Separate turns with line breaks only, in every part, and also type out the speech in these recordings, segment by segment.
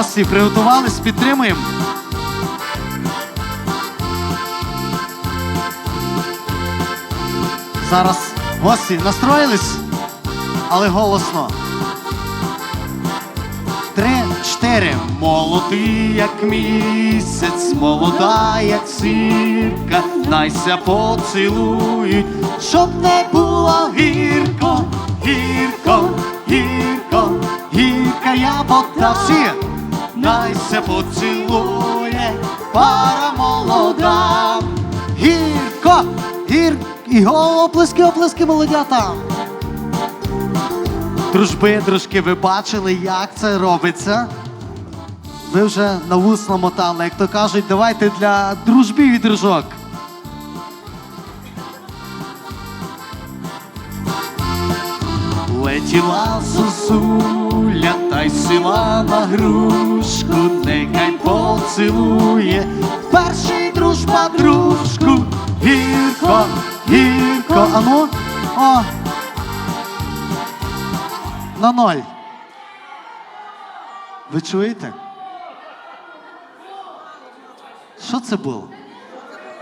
Гості приготувались, підтримуємо. Зараз гості настроїлись, але голосно. Три, чотири. Молодий, як місяць, молода, як сірка, найся поцілують, щоб не було гірко, гірко, гірко, гірка яблока всі. Найся поцілує, пара молода. Гірко, гір, і оплески, оплески молодята. Дружби, дружки, ви бачили, як це робиться? Ви вже на вус намотали, як то кажуть, давайте для дружбів і дружок. Летіла зозуля та й сила на грушку, нехай поцілує перший дружба дружку. Гірко, гірко, ану, о, на ноль. Ви чуєте? Що це було?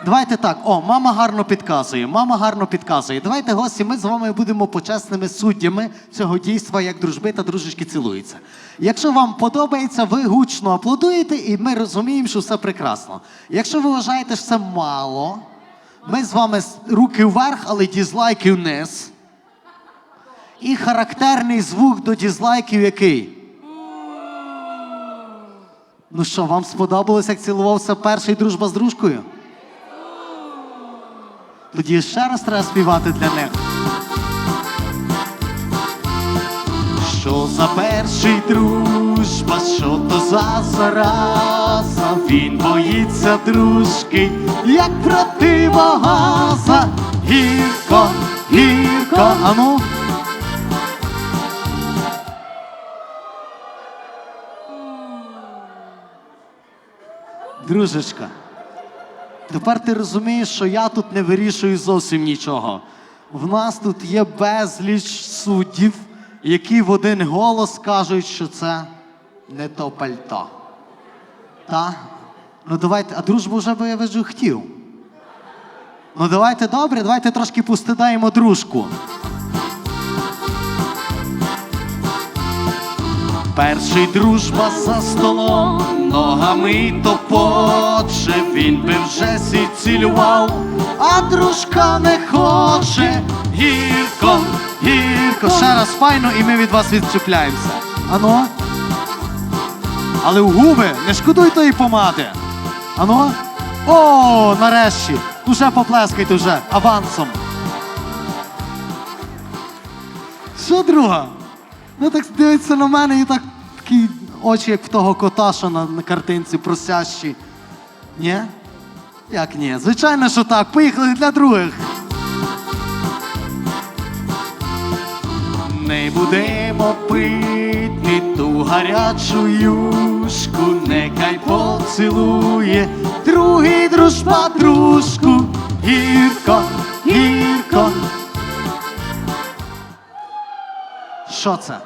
Давайте так. О, мама гарно підказує. Мама гарно підказує. Давайте, гості, ми з вами будемо почесними суддями цього дійства, як дружби та дружечки цілуються. Якщо вам подобається, ви гучно аплодуєте, і ми розуміємо, що все прекрасно. Якщо ви вважаєте, що це мало, ми з вами руки вверх, але дізлайки вниз. І характерний звук до дізлайків який? Ну що, вам сподобалось, як цілувався перший дружба з дружкою? Тоді ще раз треба співати для них. Що за перший дружба, що то за зараза, він боїться дружки, як противогаза. Гірко, гірко, ану. Дружечка, тепер ти розумієш, що я тут не вирішую зовсім нічого. В нас тут є безліч суддів, які в один голос кажуть, що це не то пальто. Та? Ну давайте, а дружбу вже би я вижу хотів. Ну давайте добре, давайте трошки постидаємо дружку. Перший дружба за столом, ногами топоче, він би вже сі цілював, а дружка не хоче. Гірко, гірко. Ще раз файно, і ми від вас відчіпляємося. Ану. Але в губи не шкодуй тої помади. Ану. О, нарешті. Уже поплескайте вже авансом. Що друга? Ну так дивиться на мене і так такі очі, як в того кота, що на, на картинці просящі. Ні? Як ні? Звичайно, що так. Поїхали для других. Не будемо пити ту гарячу юшку, нехай поцілує другий дружба дружку. Що це?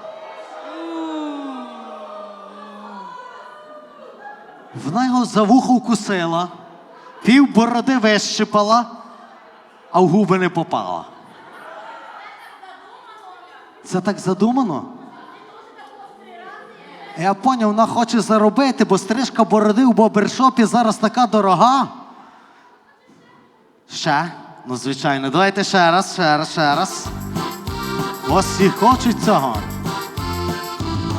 Вона його за вухо вкусила, пів бороди вищипала, а в губи не попала. Це так задумано? Я поняв, вона хоче заробити, бо стрижка бороди у бобершопі зараз така дорога. Ще? Ну, звичайно, давайте ще раз, ще раз, ще раз. Ось всі хочуть цього.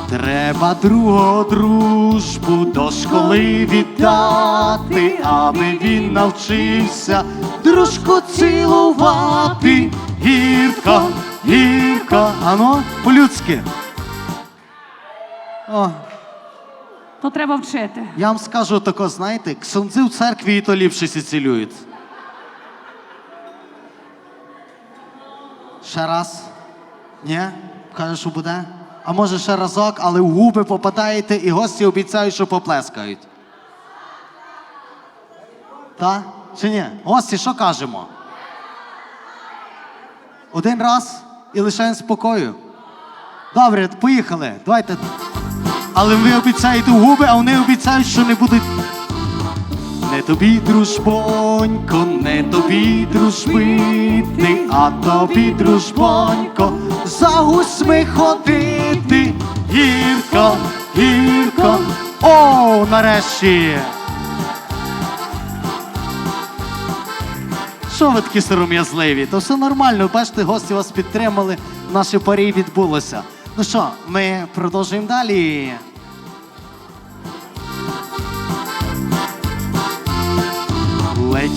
Треба другого дружбу до школи віддати, аби він навчився дружку цілувати. Гірко, гірко. Ану, по-людськи. О,
То треба вчити.
я вам скажу тако, знаєте, ксьондзи в церкві і то ліпше цілюють. Ще раз? Ні? Каже, що буде? А може ще разок, але в губи попадаєте і гості обіцяють, що поплескають. Та? Чи ні? Гості, що кажемо? Один раз і лишаємо спокою. Добре, поїхали. Давайте. Але ви обіцяєте в губи, а вони обіцяють, що не будуть. Не тобі, дружбонько, не тобі дружбити, а тобі, дружбонько, за гусьми ходити. Гірко, гірко. О, нарешті. Що ви такі сором'язливі? То все нормально. Бачите, гості вас підтримали, наше парі відбулося. Ну що, ми продовжуємо далі.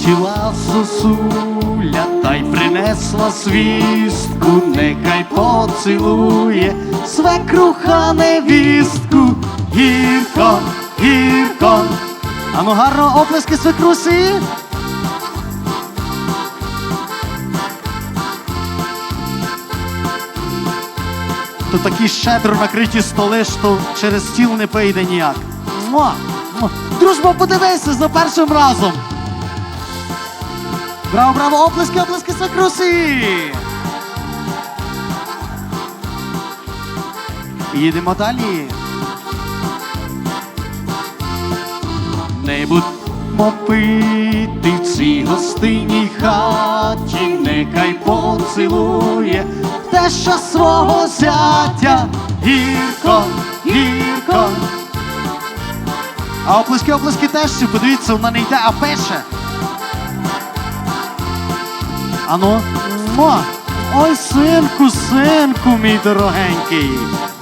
Летіла сосуля та й принесла свістку, нехай поцілує свекруха невістку. Гірко, гірко. Ану гарно оплески свекрусі. То такі щедро накриті столи, що через стіл не пийде ніяк. Дружба, подивися за першим разом. Браво, браво, оплески, оплески свекрусі! Їдемо далі. Не будемо пити в цій гостинній хаті, нехай поцілує теша свого зятя. Гірко, гірко. А оплески, оплески тещі, подивіться, вона не йде, а пише. Ану, мо. Ой, синку, синку, мій дорогенький.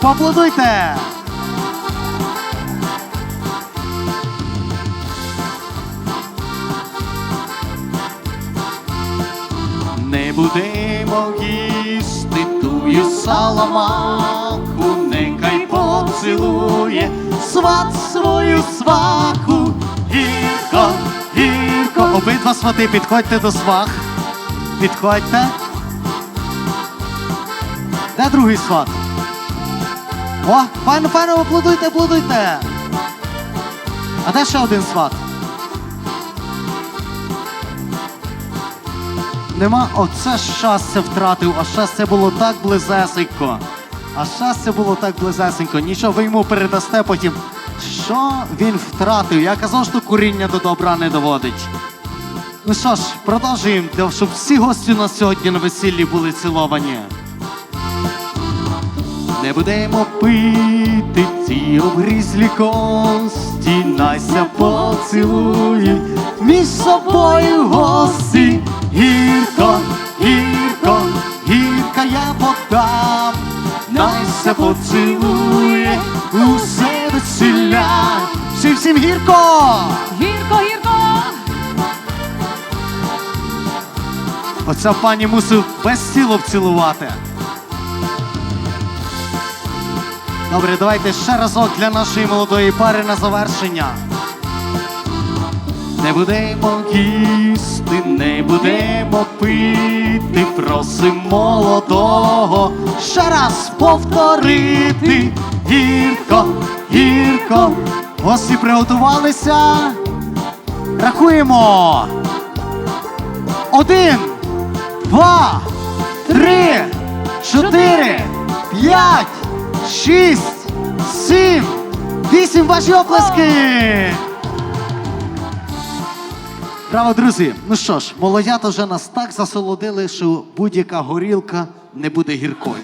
Поаплодуйте. Не будемо їсти тую саламаку, нехай поцілує сват свою сваху. Гірко, гірко. Обидва свати, підходьте до свах. Підходьте. Де другий сват? О, файно, файно, аплодуйте, аплодуйте. А де ще один сват? Нема, оце щастя втратив, а щастя було так близесенько. А щастя було так близесенько. Нічого, ви йому передасте потім. Що він втратив? Я казав, що куріння до добра не доводить. Ну що ж, продовжуємо, щоб всі гості у нас сьогодні на весіллі були ціловані. Не будемо пити ці обгрізлі кості, Найся поцілує між собою гості. Гірко, гірко, гірка я подам, Найся поцілує усе весілля. Всім всім
гірко!
Оця пані мусив без тіло вцілувати. Добре, давайте ще разок для нашої молодої пари на завершення. Не будемо їсти, не будемо пити, просим молодого ще раз повторити. Гірко, гірко, гості приготувалися. Рахуємо. Один, два, три, чотири, п'ять, шість, сім, вісім. Ваші оплески. Браво, друзі! Ну що ж, молодята вже нас так засолодили, що будь-яка горілка не буде гіркою.